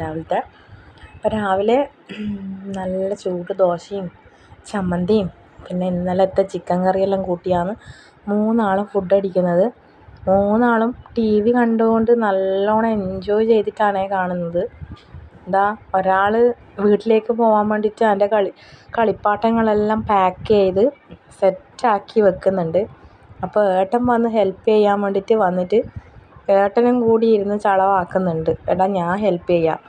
രാവിലത്തെ. അപ്പം രാവിലെ നല്ല ചൂട് ദോശയും ചമ്മന്തിയും പിന്നെ ഇന്നലത്തെ ചിക്കൻ കറിയെല്ലാം കൂട്ടിയാണ് മൂന്നാളും ഫുഡ് അടിക്കുന്നത്. മൂന്നാളും ടി വി കണ്ടുകൊണ്ട് നല്ലോണം എൻജോയ് ചെയ്തിട്ടാണ് കാണുന്നത്. എന്താ ഒരാൾ വീട്ടിലേക്ക് പോകാൻ വേണ്ടിയിട്ട് അതിന്റെ കളി കളിപ്പാട്ടങ്ങളെല്ലാം പാക്ക് ചെയ്ത് സെറ്റാക്കി വെക്കുന്നുണ്ട്. അപ്പോൾ ഏട്ടൻ വന്ന് ഹെൽപ്പ് ചെയ്യാൻ വേണ്ടിയിട്ട് വന്നിട്ട് ഏട്ടനും കൂടി ഇരുന്ന് ചളവാക്കുന്നുണ്ട്. എടാ ഞാൻ ഹെൽപ്പ് ചെയ്യാം.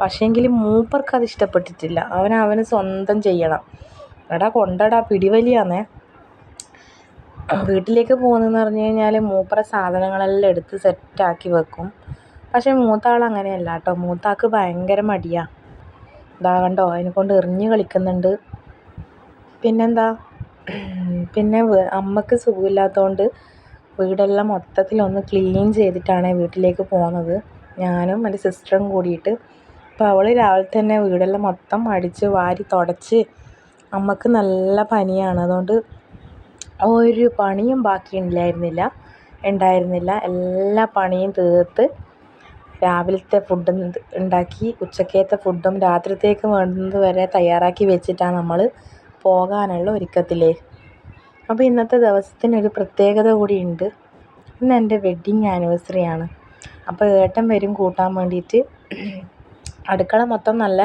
പക്ഷേങ്കിൽ മൂപ്പർക്ക് അത് ഇഷ്ടപ്പെട്ടിട്ടില്ല. അവൻ അവന് സ്വന്തം ചെയ്യണം. എടാ കൊണ്ടടാ പിടിവലിയാന്നേ. വീട്ടിലേക്ക് പോകുന്നതെന്ന് പറഞ്ഞു കഴിഞ്ഞാൽ മൂപ്പറ സാധനങ്ങളെല്ലാം എടുത്ത് സെറ്റാക്കി വെക്കും. പക്ഷേ മൂത്ത ആൾ അങ്ങനെയല്ല കേട്ടോ. മൂത്താൾക്ക് ഭയങ്കര മടിയാണ് ഇതാ കണ്ടോ അതിനെ കൊണ്ട് എറിഞ്ഞ് കളിക്കുന്നുണ്ട്. പിന്നെന്താ? പിന്നെ അമ്മയ്ക്ക് സുഖമില്ലാത്തതുകൊണ്ട് വീടെല്ലാം മൊത്തത്തിലൊന്ന് ക്ലീൻ ചെയ്തിട്ടാണ് വീട്ടിലേക്ക് പോകുന്നത് ഞാനും എന്റെ സിസ്റ്ററും കൂടിയിട്ട്. അപ്പോൾ അവൾ രാവിലെ തന്നെ വീടെല്ലാം മൊത്തം അടിച്ച് വാരി തുടച്ച് അമ്മയ്ക്ക് നല്ല പനിയാണ്. അതുകൊണ്ട് ഒരു പണിയും ബാക്കി ഉണ്ടായിരുന്നില്ല ഉണ്ടായിരുന്നില്ല എല്ലാ പണിയും തീർത്ത് രാവിലത്തെ ഫുഡ് ഉണ്ടാക്കി ഉച്ചക്കത്തെ ഫുഡും രാത്രിത്തേക്ക് വേണ്ടുന്നത് വരെ തയ്യാറാക്കി വെച്ചിട്ടാണ് നമ്മൾ പോകാനുള്ള ഒരുക്കത്തിലേ. അപ്പോൾ ഇന്നത്തെ ദിവസത്തിനൊരു പ്രത്യേകത കൂടിയുണ്ട്. ഇന്ന് എന്റെ വെഡ്ഡിങ് ആനിവേഴ്സറി ആണ്. അപ്പോൾ ഏട്ടൻ വരും കൂട്ടാൻ വേണ്ടിയിട്ട്. അടുക്കള മൊത്തം നല്ല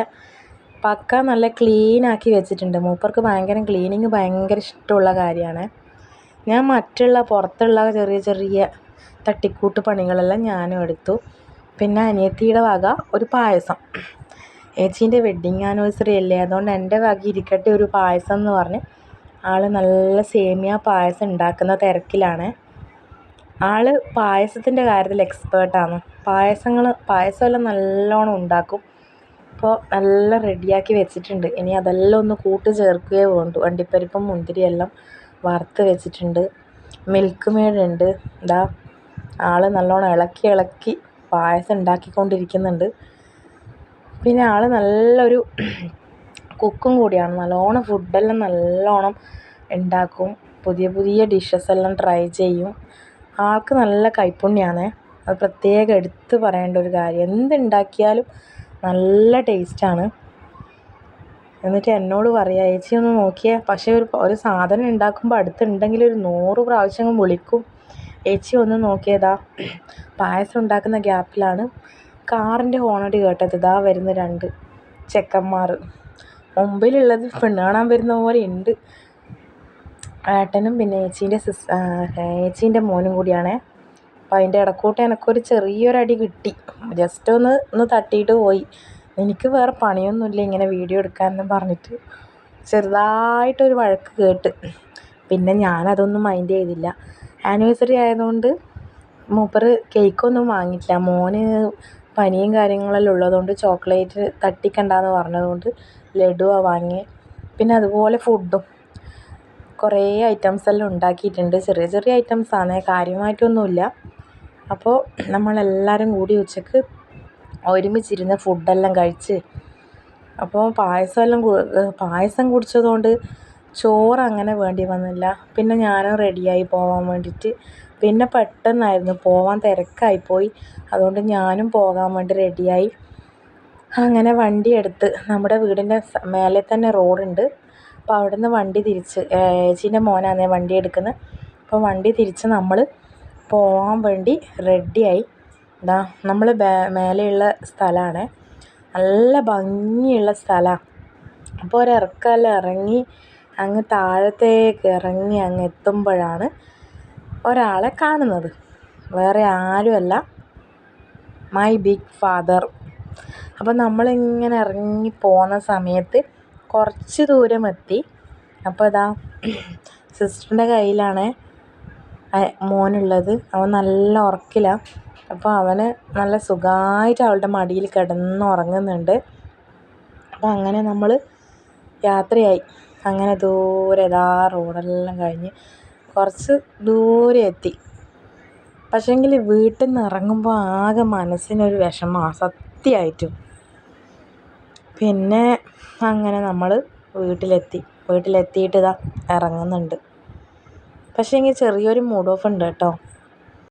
പക്ക നല്ല ക്ലീൻ ആക്കി വെച്ചിട്ടുണ്ട്. മൂപ്പർക്ക് ഭയങ്കര ക്ലീനിങ് ഭയങ്കര ഇഷ്ടമുള്ള കാര്യമാണ്. ഞാൻ മറ്റുള്ള പുറത്തുള്ള ചെറിയ ചെറിയ തട്ടിക്കൂട്ട് പണികളെല്ലാം ഞാനും എടുത്തു. പിന്നെ അനിയത്തിയുടെ വക ഒരു പായസം. ഏച്ചീന്റെ വെഡ്ഡിങ് ആനിവേഴ്സറി അല്ലേ? അതുകൊണ്ട് എന്റെ വക ഇരിക്കട്ടെ ഒരു പായസം എന്ന് പറഞ്ഞ് ആൾ നല്ല സേമിയ പായസം ഉണ്ടാക്കുന്ന തിരക്കിലാണ്. ആൾ പായസത്തിന്റെ കാര്യത്തിൽ എക്സ്പേർട്ടാണ് പായസങ്ങൾ പായസമെല്ലാം നല്ലോണം ഉണ്ടാക്കും. അപ്പോൾ നല്ല റെഡിയാക്കി വെച്ചിട്ടുണ്ട്. ഇനി അതെല്ലാം ഒന്ന് കൂട്ട് ചേർക്കുകയേ വേണ്ടു. അണ്ടിപ്പരിപ്പും മുന്തിരിയെല്ലാം വറുത്ത് വെച്ചിട്ടുണ്ട്. മിൽക്ക് മേടുണ്ട്. ഇതാ ആൾ നല്ലോണം ഇളക്കി ഇളക്കി പായസം ഉണ്ടാക്കിക്കൊണ്ടിരിക്കുന്നുണ്ട്. പിന്നെ ആൾ നല്ലൊരു കുക്കും കൂടിയാണ്. നല്ലോണം ഫുഡെല്ലാം നല്ലോണം ഉണ്ടാക്കും പുതിയ പുതിയ ഡിഷസ് എല്ലാം ട്രൈ ചെയ്യും. ആൾക്ക് നല്ല കൈപ്പുണ്യമാണ് അത് പ്രത്യേകം എടുത്ത് പറയേണ്ട ഒരു കാര്യം. എന്തുണ്ടാക്കിയാലും നല്ല ടേസ്റ്റാണ് എന്നിട്ട് എന്നോട് പറയുക ചേച്ചി ഒന്ന് നോക്കിയേ. പക്ഷേ ഒരു ഒരു സാധനം ഉണ്ടാക്കുമ്പോൾ അടുത്തുണ്ടെങ്കിൽ ഒരു നൂറ് പ്രാവശ്യം വിളിക്കും. ചേച്ചി ഒന്ന് നോക്കിയതാ. പായസം ഉണ്ടാക്കുന്ന ഗ്യാപ്പിലാണ് കാറിന്റെ ഹോണടി കേട്ടത്. ഇതാ വരുന്ന രണ്ട് ചെക്കന്മാർ. മുമ്പിലുള്ളത് പെണ്ണ് കാണാൻ വരുന്ന പോലെ ഉണ്ട്. ഏട്ടനും പിന്നെ ഏച്ചീന്റെ സിസ് ഏച്ചീന്റെ മോനും കൂടിയാണ്. അപ്പോൾ അതിന്റെ ഇടക്കൂട്ട് എനിക്കൊരു ചെറിയൊരടി കിട്ടി. ജസ്റ്റ് ഒന്ന് ഒന്ന് തട്ടിയിട്ട് പോയി. എനിക്ക് വേറെ പണിയൊന്നുമില്ല ഇങ്ങനെ വീഡിയോ എടുക്കാനെന്നും പറഞ്ഞിട്ട്. ചെറുതായിട്ടൊരു വഴക്ക് കേട്ട്. പിന്നെ ഞാനതൊന്നും മൈൻഡ് ചെയ്തില്ല. ആനിവേഴ്സറി ആയതുകൊണ്ട് മൂപ്പർ കേക്കൊന്നും വാങ്ങിയിട്ടില്ല. മോന് പനിയും കാര്യങ്ങളെല്ലാം ഉള്ളതുകൊണ്ട് ചോക്ലേറ്റ് തട്ടിക്കണ്ടെന്ന് പറഞ്ഞതുകൊണ്ട് ലഡുവാണ് വാങ്ങിയത് പിന്നെ അതുപോലെ ഫുഡും കുറേ ഐറ്റംസ് എല്ലാം ഉണ്ടാക്കിയിട്ടുണ്ട്. ചെറിയ ചെറിയ ഐറ്റംസാണ് കാര്യമായിട്ടൊന്നുമില്ല. അപ്പോൾ നമ്മളെല്ലാവരും കൂടി ഉച്ചയ്ക്ക് ഒരുമിച്ചിരുന്ന് ഫുഡെല്ലാം കഴിച്ച് അപ്പോൾ പായസമെല്ലാം പായസം കുടിച്ചതുകൊണ്ട് ചോറ് അങ്ങനെ വേണ്ടി വന്നില്ല. പിന്നെ ഞാനും റെഡിയായി പോകാൻ വേണ്ടിയിട്ട് പിന്നെ പെട്ടെന്നായിരുന്നു പോവാൻ തിരക്കായിപ്പോയി അതുകൊണ്ട് ഞാനും പോകാൻ വേണ്ടി റെഡിയായി. അങ്ങനെ വണ്ടി എടുത്ത് നമ്മുടെ വീടിന്റെ മേലെ തന്നെ റോഡുണ്ട്. അപ്പോൾ അവിടെ നിന്ന് വണ്ടി തിരിച്ച് ഏച്ചീന്റെ മോനാണ് വണ്ടി എടുക്കുന്നത് അപ്പോൾ വണ്ടി തിരിച്ച് നമ്മൾ പോകാൻ വേണ്ടി റെഡിയായി. ഇതാ നമ്മൾ മേലെയുള്ള സ്ഥലമാണ്. നല്ല ഭംഗിയുള്ള സ്ഥലമാണ് അപ്പോൾ ഒരിറക്കമെല്ലാം ഇറങ്ങി അങ്ങ് താഴത്തേക്ക് ഇറങ്ങി അങ്ങ് എത്തുമ്പോഴാണ് ഒരാളെ കാണുന്നത്. വേറെ ആരുമല്ല. മൈ ബിഗ് ഫാദർ അപ്പം നമ്മളിങ്ങനെ ഇറങ്ങി പോകുന്ന സമയത്ത് കുറച്ച് ദൂരം എത്തി. അപ്പോൾ ഇതാ സിസ്റ്ററിന്റെ കയ്യിലാണ് മോനുള്ളത്. അവൻ നല്ല ഉറക്കിലാണ് അപ്പോൾ അവന് നല്ല സുഖമായിട്ട് അവളുടെ മടിയിൽ കിടന്ന് ഉറങ്ങുന്നുണ്ട്. അപ്പോൾ അങ്ങനെ നമ്മൾ യാത്രയായി. അങ്ങനെ ദൂരെ ഇതാ റോഡെല്ലാം കഴിഞ്ഞ് കുറച്ച് ദൂരെ എത്തി. പക്ഷേങ്കിൽ വീട്ടിൽ നിന്ന് ഇറങ്ങുമ്പോൾ ആകെ മനസ്സിനൊരു വിഷമമാണ് സത്യമായിട്ടും പിന്നെ അങ്ങനെ നമ്മൾ വീട്ടിലെത്തി. വീട്ടിലെത്തിയിട്ട് ഇതാ ഇറങ്ങുന്നുണ്ട്. പക്ഷേങ്കിൽ ചെറിയൊരു മൂഡ് ഓഫ് ഉണ്ട് കേട്ടോ.